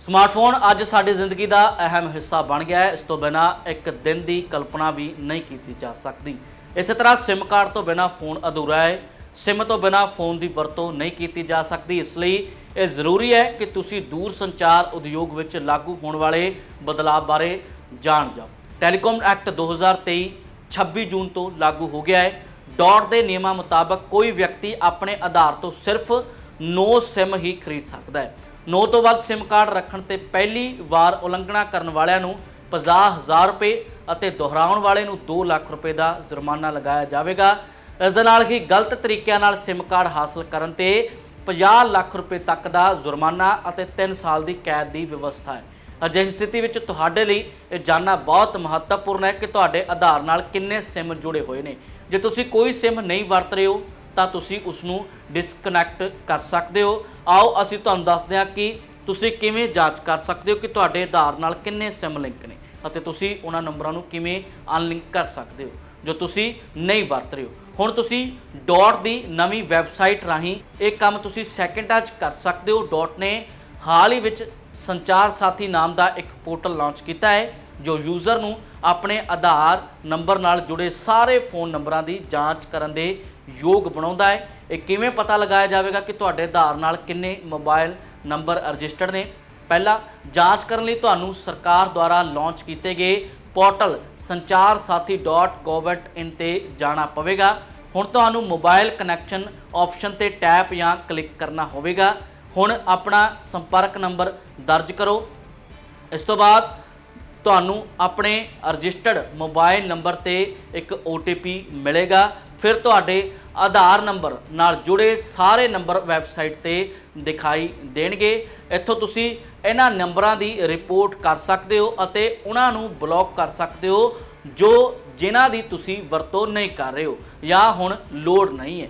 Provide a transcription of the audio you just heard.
Smartphone ਅੱਜ ਸਾਡੀ ਜ਼ਿੰਦਗੀ ਦਾ ਅਹਿਮ ਹਿੱਸਾ ਬਣ ਗਿਆ ਹੈ। ਇਸ ਤੋਂ ਬਿਨਾ ਇੱਕ ਦਿਨ ਦੀ ਕਲਪਨਾ ਵੀ ਨਹੀਂ ਕੀਤੀ ਜਾ ਸਕਦੀ। ਇਸੇ ਤਰ੍ਹਾਂ SIM ਕਾਰਡ ਤੋਂ ਬਿਨਾ ਫੋਨ ਅਧੂਰਾ ਹੈ। SIM ਤੋਂ ਬਿਨਾ ਫੋਨ ਦੀ ਵਰਤੋਂ ਨਹੀਂ ਕੀਤੀ ਜਾ ਸਕਦੀ। ਇਸ ਲਈ ਇਹ ਜ਼ਰੂਰੀ ਹੈ ਕਿ ਤੁਸੀਂ ਦੂਰ ਸੰਚਾਰ ਉਦਯੋਗ ਵਿੱਚ ਲਾਗੂ ਹੋਣ ਵਾਲੇ ਬਦਲਾਅ ਬਾਰੇ ਜਾਣ ਜਾਓ। ਟੈਲੀਕਾਮ ਐਕਟ 2023 26 ਜੂਨ ਤੋਂ ਲਾਗੂ ਹੋ ਗਿਆ ਹੈ। ਡਾਟ ਦੇ ਨਿਯਮਾਂ ਮੁਤਾਬਕ ਕੋਈ ਵਿਅਕਤੀ ਆਪਣੇ ਆਧਾਰ ਤੋਂ ਸਿਰਫ 9 SIM ਹੀ ਖਰੀਦ ਸਕਦਾ ਹੈ। 9 ਤੋਂ ਵੱਧ SIM ਕਾਰਡ ਰੱਖਣ ਤੇ ਪਹਿਲੀ ਵਾਰ ਉਲੰਘਣਾ ਕਰਨ ਵਾਲਿਆਂ ਨੂੰ 50000 ਰੁਪਏ ਅਤੇ ਦੁਹਰਾਉਣ ਵਾਲੇ ਨੂੰ 2 ਲੱਖ ਰੁਪਏ ਦਾ ਜੁਰਮਾਨਾ ਲਗਾਇਆ ਜਾਵੇਗਾ। ਇਸ ਦੇ ਨਾਲ ਹੀ ਗਲਤ ਤਰੀਕਿਆਂ ਨਾਲ ਸਿਮ ਕਾਰਡ ਹਾਸਲ ਕਰਨ ਤੇ 50 ਲੱਖ ਰੁਪਏ ਤੱਕ ਦਾ ਜੁਰਮਾਨਾ ਅਤੇ 3 ਸਾਲ ਦੀ ਕੈਦ ਦੀ ਵਿਵਸਥਾ ਹੈ। ਅਜਿਹੀ ਸਥਿਤੀ ਵਿੱਚ ਤੁਹਾਡੇ ਲਈ ਇਹ ਜਾਣਨਾ ਬਹੁਤ ਮਹੱਤਵਪੂਰਨ ਹੈ ਕਿ ਤੁਹਾਡੇ ਆਧਾਰ ਨਾਲ ਕਿੰਨੇ SIM ਜੁੜੇ ਹੋਏ ਨੇ। ਜੇ ਤੁਸੀਂ ਕੋਈ SIM ਨਹੀਂ ਵਰਤ ਰਹੇ ਹੋ ਤਾਂ ਤੁਸੀਂ ਉਸ ਨੂੰ ਡਿਸਕਨੈਕਟ ਕਰ ਸਕਦੇ ਹੋ। ਆਓ ਅਸੀਂ ਤੁਹਾਨੂੰ ਦੱਸਦੇ ਹਾਂ ਕਿ ਤੁਸੀਂ ਕਿਵੇਂ ਜਾਂਚ ਕਰ ਸਕਦੇ ਹੋ ਕਿ ਤੁਹਾਡੇ ਆਧਾਰ ਨਾਲ ਕਿੰਨੇ SIM ਲਿੰਕ ਨੇ ਅਤੇ ਤੁਸੀਂ ਉਹਨਾਂ ਨੰਬਰਾਂ ਨੂੰ ਕਿਵੇਂ ਅਨਲਿੰਕ ਕਰ ਸਕਦੇ ਹੋ, ਜੋ ਤੁਸੀਂ ਨਹੀਂ ਵਰਤ ਰਹੇ ਹੋ। ਹੁਣ ਤੁਸੀਂ ਡਾਟ ਦੀ ਨਵੀਂ ਵੈਬਸਾਈਟ ਰਾਹੀਂ ਇਹ ਕੰਮ ਤੁਸੀਂ ਸੈਕਿੰਡਾਂ 'ਚ ਕਰ ਸਕਦੇ ਹੋ। ਡਾਟ ਨੇ ਹਾਲ ਹੀ ਵਿੱਚ ਸੰਚਾਰ ਸਾਥੀ ਨਾਮ ਦਾ ਇੱਕ ਪੋਰਟਲ ਲਾਂਚ ਕੀਤਾ ਹੈ, ਜੋ ਯੂਜ਼ਰ ਨੂੰ ਆਪਣੇ ਆਧਾਰ ਨੰਬਰ ਨਾਲ ਜੁੜੇ ਸਾਰੇ ਫੋਨ ਨੰਬਰਾਂ ਦੀ ਜਾਂਚ ਕਰਨ ਦੇ ਯੋਗ ਬਣਾਉਂਦਾ ਹੈ। ਇਹ ਕਿਵੇਂ ਪਤਾ ਲਗਾਇਆ ਜਾਵੇਗਾ ਕਿ ਤੁਹਾਡੇ ਆਧਾਰ ਨਾਲ ਕਿੰਨੇ ਮੋਬਾਈਲ ਨੰਬਰ ਰਜਿਸਟਰਡ ਨੇ? ਪਹਿਲਾ ਜਾਂਚ ਕਰਨ ਲਈ ਤੁਹਾਨੂੰ ਸਰਕਾਰ ਦੁਆਰਾ ਲਾਂਚ ਕੀਤੇ ਗਏ ਪੋਰਟਲ sanchar-sathi.gov.in ਤੇ ਜਾਣਾ ਪਵੇਗਾ। ਹੁਣ ਤੁਹਾਨੂੰ ਮੋਬਾਈਲ ਕਨੈਕਸ਼ਨ ਆਪਸ਼ਨ ਤੇ ਟੈਪ ਜਾਂ ਕਲਿੱਕ ਕਰਨਾ ਹੋਵੇਗਾ। ਹੁਣ ਆਪਣਾ ਸੰਪਰਕ ਨੰਬਰ ਦਰਜ ਕਰੋ। ਇਸ ਤੋਂ ਬਾਅਦ ਤੁਹਾਨੂੰ ਆਪਣੇ ਰਜਿਸਟਰਡ ਮੋਬਾਈਲ ਨੰਬਰ ਤੇ ਇੱਕ OTP ਮਿਲੇਗਾ। ਫਿਰ ਤੁਹਾਡੇ ਆਧਾਰ ਨੰਬਰ ਨਾਲ ਜੁੜੇ ਸਾਰੇ ਨੰਬਰ ਵੈਬਸਾਈਟ ਤੇ ਦਿਖਾਈ ਦੇਣਗੇ। ਇੱਥੋਂ ਤੁਸੀਂ ਇਹਨਾਂ ਨੰਬਰਾਂ ਦੀ ਰਿਪੋਰਟ ਕਰ ਸਕਦੇ ਹੋ ਅਤੇ ਉਹਨਾਂ ਨੂੰ ਬਲੌਕ ਕਰ ਸਕਦੇ ਹੋ ਜੋ ਜਿਨ੍ਹਾਂ ਦੀ ਤੁਸੀਂ ਵਰਤੋਂ ਨਹੀਂ ਕਰ ਰਹੇ ਹੋ ਜਾਂ ਹੁਣ ਲੋਡ ਨਹੀਂ ਹੈ।